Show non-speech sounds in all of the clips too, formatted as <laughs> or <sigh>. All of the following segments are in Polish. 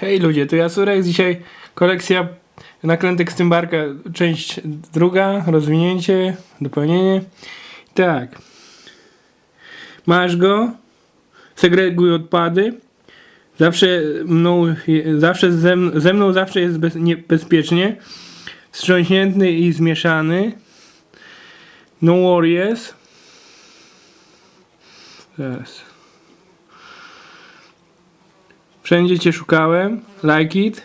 Hej ludzie, to ja Surek, dzisiaj kolekcja nakrętek z Tymbarka, część druga, rozwinięcie, dopełnienie. Tak. Masz go, segreguj odpady. Zawsze mną, zawsze ze, mn- ze mną zawsze jest bez, nie, bezpiecznie. Wstrząśnięty i zmieszany. No worries. Teraz. Wszędzie cię szukałem. Like it.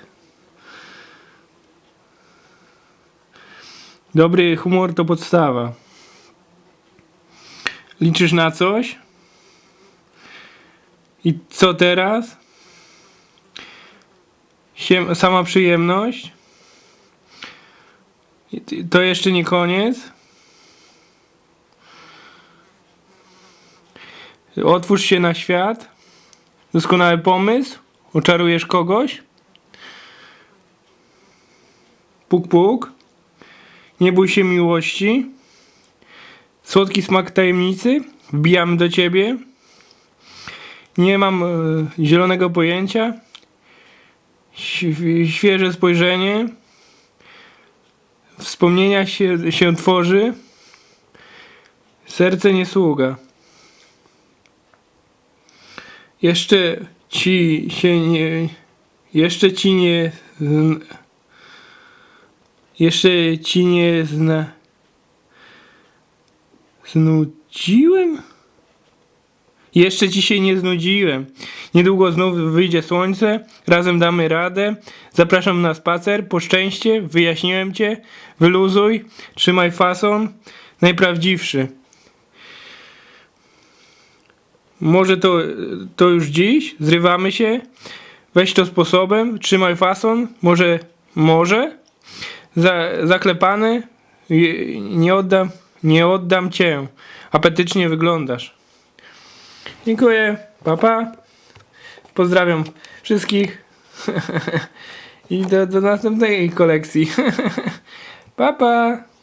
Dobry humor to podstawa. Liczysz na coś? I co teraz? Siem, sama przyjemność? To jeszcze nie koniec. Otwórz się na świat. Doskonały pomysł. Oczarujesz kogoś. Puk puk. Nie bój się miłości. Słodki smak tajemnicy. Wbijamy do ciebie. Nie mam e, zielonego pojęcia. Św- świeże spojrzenie. Wspomnienia się, się tworzy. Serce nie sługa. Jeszcze ci się nie. Jeszcze ci nie. Jeszcze ci nie zna. Znudziłem? Jeszcze ci się nie znudziłem. Niedługo znów wyjdzie słońce, razem damy radę. Zapraszam na spacer, po szczęście, wyjaśniłem cię. Wyluzuj, trzymaj fason, najprawdziwszy. Może to, to już dziś, zrywamy się. Weź to sposobem, trzymaj fason, może, może. Za, zaklepany, nie oddam, nie oddam cię. Apetycznie wyglądasz. Dziękuję, papa. Pozdrawiam wszystkich. <laughs> I do, do następnej kolekcji. papa. <laughs> Pa.